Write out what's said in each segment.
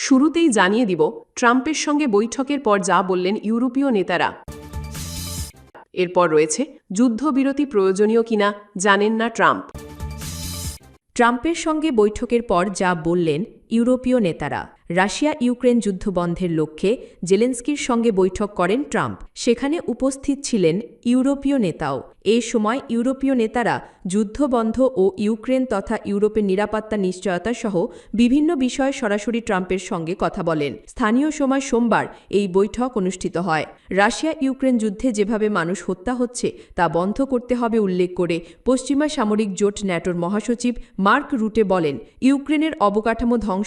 শুরুতেই জানিয়ে দিব, ট্রাম্পের সঙ্গে বৈঠকের পর যা বললেন ইউরোপীয় নেতারা। এরপর রয়েছে, যুদ্ধবিরতি প্রয়োজনীয় কিনা, জানেন না ট্রাম্প। ট্রাম্পের সঙ্গে বৈঠকের পর যা বললেন ইউরোপীয় নেতারা। রাশিয়া ইউক্রেন যুদ্ধ বন্ধের লক্ষ্যে জেলেন্সকির সঙ্গে বৈঠক করেন ট্রাম্প। সেখানে উপস্থিত ছিলেন ইউরোপীয় নেতাও। এ সময় ইউরোপীয় নেতারা যুদ্ধবন্ধ ও ইউক্রেন তথা ইউরোপের নিরাপত্তা নিশ্চয়তা সহ বিভিন্ন বিষয়ে সরাসরি ট্রাম্পের সঙ্গে কথা বলেন। স্থানীয় সময় সোমবার এই বৈঠক অনুষ্ঠিত হয়। রাশিয়া ইউক্রেন যুদ্ধে যেভাবে মানুষ হত্যা হচ্ছে, তা বন্ধ করতে হবে উল্লেখ করে পশ্চিমা সামরিক জোট ন্যাটোর মহাসচিব মার্ক রুটে বলেন, ইউক্রেনের অবকাঠামো ধ্বংস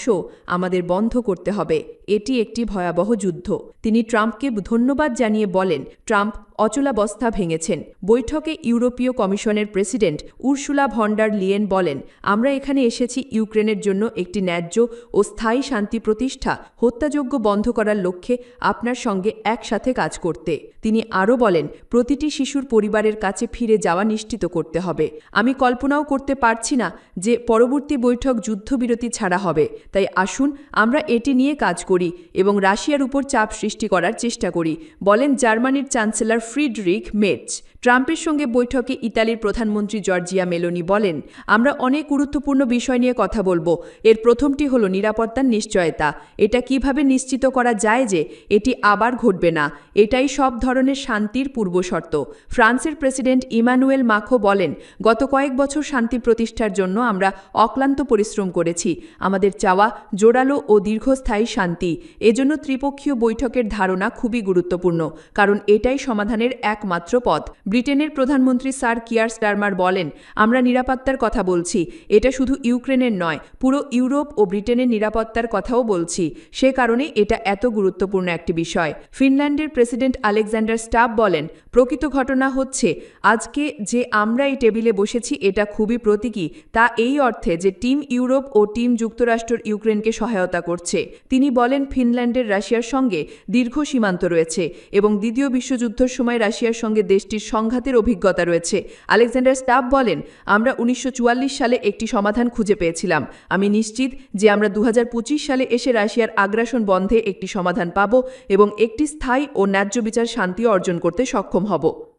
আমাদের বন্ধ করতে হবে। এটি একটি ভয়াবহ যুদ্ধ। তিনি ট্রাম্পকে ধন্যবাদ জানিয়ে বলেন, ট্রাম্প অচলাবস্থা ভেঙেছেন। বৈঠকে ইউরোপীয় কমিশনের প্রেসিডেন্ট উর্সুলা ভন্ডার লিয়েন বলেন, আমরা এখানে এসেছি ইউক্রেনের জন্য একটি ন্যায্য ও স্থায়ী শান্তি প্রতিষ্ঠা হত্যাযোগ্য বন্ধ করার লক্ষ্যে আপনার সঙ্গে একসাথে কাজ করতে। তিনি আরও বলেন, প্রতিটি শিশুর পরিবারের কাছে ফিরে যাওয়া নিশ্চিত করতে হবে। আমি কল্পনাও করতে পারছি না যে পরবর্তী বৈঠক যুদ্ধবিরতি ছাড়া হবে। তাই আসুন, আমরা এটি নিয়ে কাজ করি। এবং রাশিয়ার উপর চাপ সৃষ্টি করার চেষ্টা করি, বলেন জার্মানির চ্যান্সেলর ফ্রিডরিক মেটস ট্রাম্পের সঙ্গে বৈঠকে ইতালির প্রধানমন্ত্রী জর্জিয়া মেলোনি বলেন, আমরা অনেক গুরুত্বপূর্ণ বিষয় নিয়ে কথা বলব। এর প্রথমটি হলো নিরাপত্তার নিশ্চয়তা। এটা কীভাবে নিশ্চিত করা যায় যে এটি আবার ঘটবে না? এটাই সব ধরনের শান্তির পূর্বশর্ত ফ্রান্সের প্রেসিডেন্ট ইমানুয়েল মাখো বলেন, গত কয়েক বছর শান্তি প্রতিষ্ঠার জন্য আমরা অক্লান্ত পরিশ্রম করেছি। আমাদের চাওয়া জোরালো ও দীর্ঘস্থায়ী শান্তি। এজন্য ত্রিপক্ষীয় বৈঠকের ধারণা খুবই গুরুত্বপূর্ণ, কারণ এটাই সমাধানের একমাত্র পথ। ব্রিটেনের প্রধানমন্ত্রী স্যার কিয়ার স্টারমার বলেন, আমরা নিরাপত্তার কথা বলছি, এটা শুধু ইউক্রেনের নয়, পুরো ইউরোপ ও ব্রিটেনের নিরাপত্তার কথাও বলছি। সে কারণে এটা এত গুরুত্বপূর্ণ একটি বিষয়। ফিনল্যান্ডের প্রেসিডেন্ট আলেকজান্ডার স্টাফ বলেন, প্রকৃত ঘটনা হচ্ছে, আজকে যে আমরা এই টেবিলে বসেছি এটা খুবই প্রতীকী, তা এই অর্থে যে টিম ইউরোপ ও টিম যুক্তরাষ্ট্র ইউক্রেনকে সহায়তা করছে। তিনি বলেন ফিনল্যান্ডের রাশিয়ার সঙ্গে দীর্ঘ সীমান্ত রয়েছে এবং দ্বিতীয় বিশ্বযুদ্ধের সময় রাশিয়ার সঙ্গে দেশটির সংঘাতের অভিজ্ঞতা রয়েছে। আলেকজান্ডার স্টাফ বলেন, আমরা উনিশশো চুয়াল্লিশ সালে একটি সমাধান খুঁজে পেয়েছিলাম। আমি নিশ্চিত যে আমরা দু হাজার পঁচিশ সালে এসে রাশিয়ার আগ্রাসন বন্ধে একটি সমাধান পাব এবং একটি স্থায়ী ও ন্যায্য বিচার শান্তি অর্জন করতে সক্ষম হব।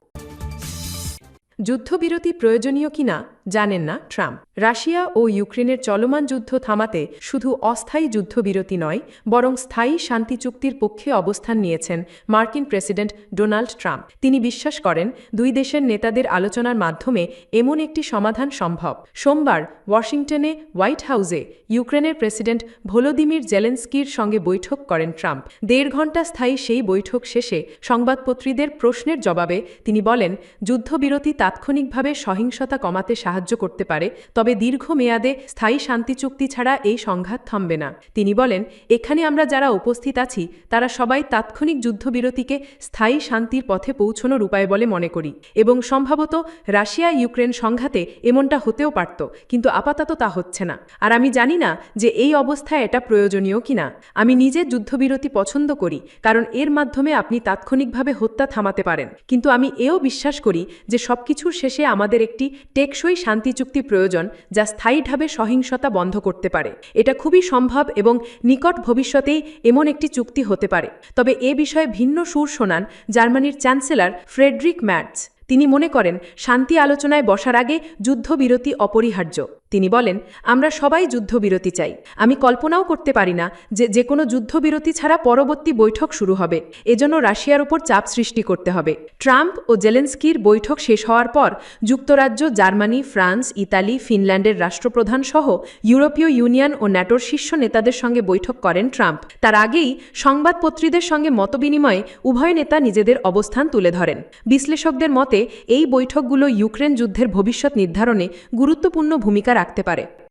যুদ্ধবিরতি প্রয়োজনীয় কিনা জানেন না ট্রাম্প। রাশিয়া ও ইউক্রেনের চলমান যুদ্ধ থামাতে শুধু অস্থায়ী যুদ্ধবিরতি নয়, বরং স্থায়ী শান্তি চুক্তির পক্ষে অবস্থান নিয়েছেন মার্কিন প্রেসিডেন্ট ডোনাল্ড ট্রাম্প। তিনি বিশ্বাস করেন, দুই দেশের নেতাদের আলোচনার মাধ্যমে এমন একটি সমাধান সম্ভব। সোমবার ওয়াশিংটনে হোয়াইট হাউসে ইউক্রেনের প্রেসিডেন্ট ভোলোদিমির জেলেন্সকির সঙ্গে বৈঠক করেন ট্রাম্প। দেড় ঘণ্টা স্থায়ী সেই বৈঠক শেষে সংবাদপত্রীদের প্রশ্নের জবাবে তিনি বলেন, যুদ্ধবিরতি তাৎক্ষণিকভাবে সহিংসতা কমাতে সাহায্য করতে পারে, তবে দীর্ঘমেয়াদে স্থায়ী শান্তি চুক্তি ছাড়া এই সংঘাত থামবে না। তিনি বলেন, এখানে আমরা যারা উপস্থিত আছি, তারা সবাই তাৎক্ষণিক যুদ্ধবিরতিকে স্থায়ী শান্তির পথে পৌঁছনোর উপায় বলে মনে করি। এবং সম্ভবত রাশিয়া ইউক্রেন সংঘাতে এমনটা হতেও পারত, কিন্তু আপাতত তা হচ্ছে না। আর আমি জানি না যে এই অবস্থায় এটা প্রয়োজনীয় কিনা আমি নিজে যুদ্ধবিরতি পছন্দ করি, কারণ এর মাধ্যমে আপনি তাৎক্ষণিকভাবে হত্যা থামাতে পারেন। কিন্তু আমি এও বিশ্বাস করি যে সবকিছুর শেষে আমাদের একটি টেকসই শান্তি চুক্তি প্রয়োজন যা স্থায়ীভাবে সহিংসতা বন্ধ করতে পারে। এটা খুবই সম্ভব এবং নিকট ভবিষ্যতেই এমন একটি চুক্তি হতে পারে। তবে এ বিষয়ে ভিন্ন সুর শোনান জার্মানির চ্যান্সেলর ফ্রেডরিক ম্যাটস তিনি মনে করেন, শান্তি আলোচনায় বসার আগে যুদ্ধবিরতি অপরিহার্য। তিনি বলেন, আমরা সবাই যুদ্ধবিরতি চাই। আমি কল্পনাও করতে পারি না যে যে কোনো যুদ্ধবিরতি ছাড়া পরবর্তী বৈঠক শুরু হবে। এজন্য রাশিয়ার উপর চাপ সৃষ্টি করতে হবে। ট্রাম্প ও জেলেন্সকির বৈঠক শেষ হওয়ার পর যুক্তরাজ্য, জার্মানি, ফ্রান্স, ইতালি, ফিনল্যান্ডের রাষ্ট্রপ্রধান সহ ইউরোপীয় ইউনিয়ন ও ন্যাটোর শীর্ষ নেতাদের সঙ্গে বৈঠক করেন ট্রাম্প। তার আগেই সংবাদপত্রীদের সঙ্গে মতবিনিময়ে উভয় নেতা নিজেদের অবস্থান তুলে ধরেন। বিশ্লেষকদের মতে, এই বৈঠকগুলো ইউক্রেন যুদ্ধের ভবিষ্যৎ নির্ধারণে গুরুত্বপূর্ণ ভূমিকা রাখতে পারে।